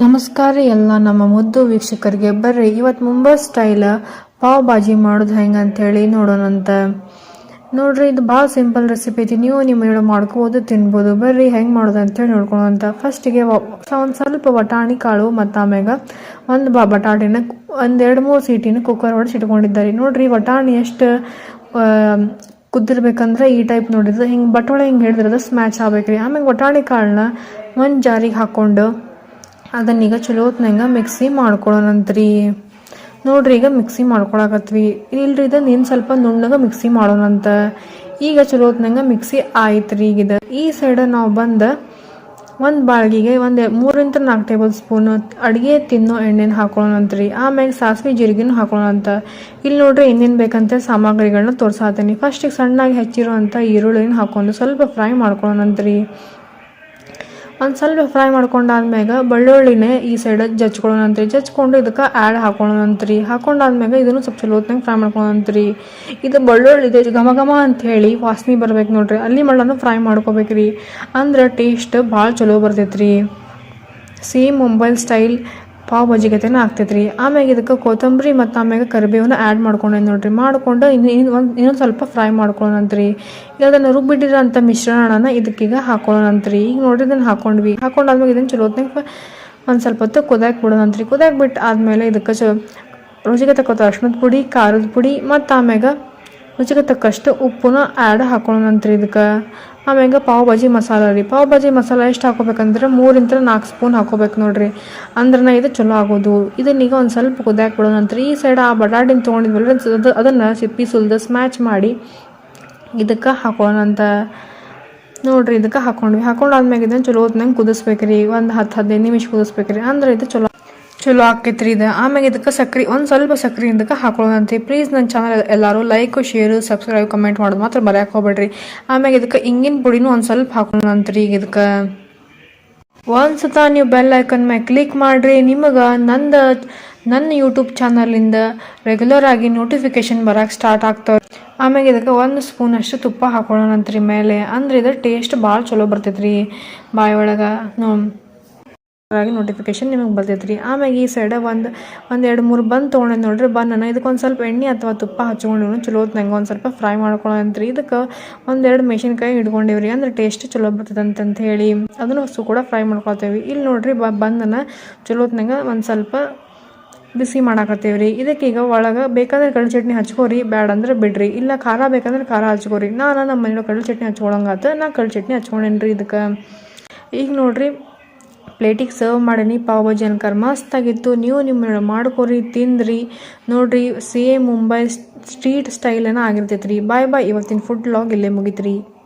ನಮಸ್ಕಾರ ಎಲ್ಲ ನಮ್ಮ ಮುದ್ದು ವೀಕ್ಷಕರಿಗೆ. ಬರ್ರಿ ಇವತ್ತು ಮುಂಬೈ ಸ್ಟೈಲ್ ಪಾವ್ ಭಾಜಿ ಮಾಡೋದು ಹೆಂಗೆ ಅಂತೇಳಿ ನೋಡೋಣಂತ ನೋಡ್ರಿ, ಇದು ಭಾಳ ಸಿಂಪಲ್ ರೆಸಿಪಿ ಐತಿ. ನೀವು ನಿಮ್ಮ ಮನೆಯೊಳಗೆ ಮಾಡ್ಕೋಬೋದು, ತಿನ್ಬೋದು. ಬರ್ರಿ, ಹೆಂಗೆ ಮಾಡೋದು ಅಂತೇಳಿ ನೋಡ್ಕೊಳಂತ ಫಸ್ಟಿಗೆ ಒಂದು ಸ್ವಲ್ಪ ವಟಾಣಿ ಕಾಳು ಮತ್ತು ಆಮ್ಯಾಗ ಒಂದು ಬ ಬಟಾಟಿನ ಒಂದು ಎರಡು ಮೂರು ಸೀಟಿನ ಕುಕ್ಕರ್ ಹೊಡೆಸಿ ಇಟ್ಕೊಂಡಿದ್ದಾರೆ. ನೋಡ್ರಿ ವಟಾಣಿ ಎಷ್ಟು ಕುದ್ದಿರ್ಬೇಕಂದ್ರೆ ಈ ಟೈಪ್ ನೋಡಿದ್ರೆ ಹಿಂಗೆ ಬಟೋಳೆ ಹಿಂಗೆ ಹಿಡಿದ್ರೆ ಸ್ಮ್ಯಾಚ್ ಆಗ್ಬೇಕ್ರಿ. ಆಮ್ಯಾಗ ವಟಾಣಿ ಕಾಳನ್ನ ಒಂದು ಜಾರಿಗೆ ಹಾಕ್ಕೊಂಡು ಅದನ್ನೀಗ ಚಲೋ ಹೊತ್ನಂಗೆ ಮಿಕ್ಸಿ ಮಾಡ್ಕೊಳ್ಳೋಣಂತ್ರಿ ನೋಡ್ರಿ ಈಗ ಮಿಕ್ಸಿ ಮಾಡ್ಕೊಳಕತ್ವಿ. ಇಲ್ರಿ ಇದು ನೀನ್ ಸ್ವಲ್ಪ ನುಣ್ಣಗ ಮಿಕ್ಸಿ ಮಾಡೋಣಂತ. ಈಗ ಚಲೋ ಹೊತ್ನಂಗೆ ಮಿಕ್ಸಿ ಆಯ್ತ್ರಿ ಈಗ ಇದು. ಈ ಸೈಡ ನಾವು ಬಂದು ಒಂದು ಬಾಳ್ಗಿಗೆ ಒಂದು ಮೂರಿಂದ ನಾಲ್ಕು ಟೇಬಲ್ ಸ್ಪೂನ್ ಅಡುಗೆ ತಿನ್ನೋ ಎಣ್ಣೆನ ಹಾಕೊಳ್ಳೋಣಂತ್ರಿ ಆಮೇಲೆ ಸಾಸಿವೆ ಜೀರಿಗೆನೂ ಹಾಕೊಳ್ಳೋಣಂತ ಇಲ್ಲಿ ನೋಡ್ರಿ ಏನೇನು ಬೇಕಂತ ಸಾಮಗ್ರಿಗಳನ್ನ ತೋರ್ಸಾತೀನಿ. ಫಸ್ಟಿಗೆ ಸಣ್ಣಾಗಿ ಹೆಚ್ಚಿರುವಂಥ ಈರುಳ್ಳಿನ ಹಾಕೊಂಡು ಸ್ವಲ್ಪ ಫ್ರೈ ಮಾಡ್ಕೊಳ್ಳೋಣಂತ್ರಿ ಒಂದು ಸ್ವಲ್ಪ ಫ್ರೈ ಮಾಡ್ಕೊಂಡಾದ್ಮ್ಯಾಗ ಬೆಳ್ಳುಳ್ಳಿನೇ ಈ ಸೈಡ್ ಜಚ್ಕೊಳ್ಳೋಣಂತ್ರಿ ಜಚ್ಕೊಂಡು ಇದಕ್ಕೆ ಆ್ಯಡ್ ಹಾಕೊಳ್ಳೋಣಂತ್ರಿ ಹಾಕೊಂಡಾದ್ಮ್ಯಾಗ ಇದನ್ನು ಸ್ವಲ್ಪ ಚಲೋ ಹೊತ್ನಾಗ ಫ್ರೈ ಮಾಡ್ಕೊಳ್ಳೋಣಂತ್ರಿ ಇದು ಬೆಳ್ಳುಳ್ಳಿ ಇದೆ ಘಮ ಘಮ ಹೇಳಿ ವಾಸನೆ ಬರ್ಬೇಕು ನೋಡ್ರಿ. ಅಲ್ಲಿ ಮಳ್ಳನ್ನು ಫ್ರೈ ಮಾಡ್ಕೋಬೇಕ್ರಿ. ಅಂದ್ರೆ ಟೇಸ್ಟ್ ಭಾಳ ಚಲೋ ಬರ್ತೈತ್ರಿ. ಸೇಮ್ ಮುಂಬೈಲ್ ಸ್ಟೈಲ್ ಪಾವ್ ಭಾಜಿ ಗತೆನ ಆಗ್ತೈತ್ರಿ. ಆಮ್ಯಾಗ ಇದಕ್ಕೆ ಕೊತ್ತಂಬರಿ ಮತ್ತು ಆಮ್ಯಾಗ ಕರಿಬೇವನ್ನ ಆ್ಯಡ್ ಮಾಡ್ಕೊಂಡೆ ನೋಡ್ರಿ. ಮಾಡಿಕೊಂಡು ಇನ್ನು ಒಂದು ಇನ್ನೊಂದು ಸ್ವಲ್ಪ ಫ್ರೈ ಮಾಡ್ಕೊಳ್ಳೋಣಂತ್ರಿ ಈಗ ಅದನ್ನು ರುಬ್ಬಿಟ್ಟಿರೋಂಥ ಮಿಶ್ರಣನ ಇದಕ್ಕೀಗ ಹಾಕೊಳ್ಳೋಣಂತ್ರಿ ಈಗ ನೋಡ್ರಿ ಇದನ್ನು ಹಾಕೊಂಡ್ವಿ. ಹಾಕೊಂಡಾದ್ಮೇಲೆ ಇದನ್ನು ಚಲೋ ಹೊತ್ತಿನ ಒಂದು ಸ್ವಲ್ಪ ಹೊತ್ತು ಕುದಾಕ್ ಬಿಡೋಣಂತ್ರಿ. ಕುದಾಕ್ ಬಿಟ್ಟು ಆದಮೇಲೆ ಇದಕ್ಕೆ ಚ ರುಚಿಗೆ ತಕ್ಕಂಥ ಅರ್ಶಿಣದ ಪುಡಿ, ಖಾರದ ಪುಡಿ ಮತ್ತು ಆಮ್ಯಾಗ ರುಚಿಗೆ ತಕ್ಕಷ್ಟು ಉಪ್ಪನ್ನ ಆ್ಯಡ್ ಹಾಕೊಳ್ಳೋಣಂತ್ರಿ ಇದಕ್ಕೆ. ಆಮ್ಯಾಗ ಪಾವ್ ಭಾಜಿ ಮಸಾಲ ರೀ. ಪಾವ್ ಭಾಜಿ ಮಸಾಲ ಎಷ್ಟು ಹಾಕೋಬೇಕಂದ್ರೆ ಮೂರಿಂದ ನಾಲ್ಕು ಸ್ಪೂನ್ ಹಾಕೋಬೇಕು ನೋಡ್ರಿ. ಅಂದ್ರೆ ಇದು ಚಲೋ ಆಗೋದು. ಇದನ್ನ ಈಗ ಒಂದು ಸ್ವಲ್ಪ ಕುದಿಯಾಕ ನಂತರ ಈ ಸೈಡ್ ಆ ಬಟಾಟಿನ ತೊಗೊಂಡಿದ್ವಲ್ಲ ಅದು ಅದನ್ನು ಸಿಪ್ಪಿ ಸುಲ್ದು ಸ್ಮ್ಯಾಚ್ ಮಾಡಿ ಇದಕ್ಕೆ ಹಾಕೋಣಂತ ನೋಡ್ರಿ ಇದಕ್ಕೆ ಹಾಕೊಂಡ್ವಿ. ಹಾಕೊಂಡಾದ್ಮ್ಯಾಗ ಇದನ್ನು ಚಲೋ ಹೊತ್ನಂಗೆ ಕುದಿಸ್ಬೇಕ್ರಿ. ಒಂದು ಹತ್ತು ಹದಿನೈದು ನಿಮಿಷ ಕುದಿಸ್ಬೇಕ್ರಿ. ಅಂದ್ರೆ ಇದು ಚಲೋ ಚಲೋ ಆಕೈತ್ರಿ ಇದು. ಆಮ್ಯಾಗ ಇದಕ್ಕೆ ಸಕ್ರಿ, ಒಂದು ಸ್ವಲ್ಪ ಸಕ್ರಿ ಇದಕ್ಕೆ ಹಾಕೊಳ್ಳೋದಂತೆ ಪ್ಲೀಸ್ ನನ್ನ ಚಾನಲ್ ಎಲ್ಲರೂ ಲೈಕ್ ಶೇರು ಸಬ್ಸ್ಕ್ರೈಬ್ ಕಮೆಂಟ್ ಮಾಡೋದು ಮಾತ್ರ ಮರ್ಯಾಕೆ ಹೋಗ್ಬೇಡ್ರಿ. ಆಮ್ಯಾಗ ಇದಕ್ಕೆ ಇಂಗಿನ ಪುಡಿನೂ ಒಂದು ಸ್ವಲ್ಪ ಹಾಕೊಳ್ಳೋಣಂತ್ರಿ ಈಗ ಇದಕ್ಕೆ. ಒಂದು ಸತ ನೀವು ಬೆಲ್ ಐಕನ್ ಮ್ಯಾಗ ಕ್ಲಿಕ್ ಮಾಡಿರಿ, ನಿಮಗೆ ನಂದು, ನನ್ನ ಯೂಟ್ಯೂಬ್ ಚಾನಲಿಂದ ರೆಗ್ಯುಲರ್ ಆಗಿ ನೋಟಿಫಿಕೇಶನ್ ಬರೋಕ್ಕೆ ಸ್ಟಾರ್ಟ್ ಆಗ್ತವೆ ಆಮ್ಯಾಗ ಇದಕ್ಕೆ ಒಂದು ಸ್ಪೂನ್ ಅಷ್ಟು ತುಪ್ಪ ಹಾಕೊಳ್ಳೋಣಂತ್ರಿ ಮೇಲೆ. ಅಂದ್ರೆ ಇದರ ಟೇಸ್ಟ್ ಭಾಳ ಚಲೋ ಬರ್ತೈತ್ರಿ ಬಾಯಿ ಒಳಗೆ. ಆಗಿ ನೋಟಿಫಿಕೇಶನ್ ನಿಮಗೆ ಬರ್ತೈತ್ರಿ. ಆಮ್ಯಾಗ ಈ ಸೈಡ ಒಂದು ಒಂದು ಎರಡು ಮೂರು ಬಂದು ತೊಗೊಂಡೆ ನೋಡ್ರಿ ನಾನು ಇದಕ್ಕೆ ಒಂದು ಸ್ವಲ್ಪ ಎಣ್ಣೆ ಅಥವಾ ತುಪ್ಪ ಹಚ್ಕೊಂಡು ಚಲೋ ನಂಗೆ ಒಂದು ಸ್ವಲ್ಪ ಫ್ರೈ ಮಾಡ್ಕೊಳ್ಳೋಂತ್ರಿ ಇದಕ್ಕೆ ಒಂದೆರಡು ಮೆಣಸಿನ್ಕಾಯಿ ಹಿಡ್ಕೊಂಡಿವ್ರಿ, ಅಂದ್ರೆ ಟೇಸ್ಟ್ ಚಲೋ ಬರ್ತದೆ ಅಂತಂತ ಹೇಳಿ ಅದನ್ನು ಹಸು ಕೂಡ ಫ್ರೈ ಮಾಡ್ಕೊಳ್ತೇವೆ ಇಲ್ಲಿ ನೋಡ್ರಿ ಬ ಬಂದನ ನಂಗೆ ಒಂದು ಸ್ವಲ್ಪ ಬಿಸಿ ಮಾಡಾಕತ್ತೇವ್ರಿ. ಇದಕ್ಕೆ ಈಗ ಒಳಗೆ ಬೇಕಾದ್ರೆ ಕಡಲೆ ಚಟ್ನಿ ಹಚ್ಕೋರಿ, ಬ್ಯಾಡ ಅಂದ್ರೆ ಬಿಡ್ರಿ. ಇಲ್ಲ ಖಾರ ಬೇಕಂದ್ರೆ ಖಾರ ಹಚ್ಕೋರಿ. ನಾನು ನಮ್ಮ ಮನೆಯೊಳಗೆ ಕಡಲೆ ಚಟ್ನಿ ಹಚ್ಕೊಳಂಗಾತ ನಾ ಕಡಲೆ ಚಟ್ನಿ ಹಚ್ಕೊಂಡೇನ್ರಿ ಇದಕ್ಕೆ. ಈಗ ನೋಡ್ರಿ ಪ್ಲೇಟಿಗೆ ಸರ್ವ್ ಮಾಡೀನಿ ಪಾವ್ ಭಾಜಿ ಅನ್ಕರ್ ಮಸ್ತಾಗಿತ್ತು ನೀವು ನಿಮ್ಮ ಮಾಡ್ಕೊರಿ, ತಿಂದ್ರಿ. ನೋಡ್ರಿ ಸೇಮ್ ಮುಂಬೈ ಸ್ಟ್ರೀಟ್ ಸ್ಟೈಲನ ಆಗಿರ್ತೈತ್ರಿ. ಬಾಯ್ ಬಾಯ್ ಇವತ್ತಿನ ಫುಡ್ ಲಾಗ್ ಇಲ್ಲೇ ಮುಗಿತ್ರಿ.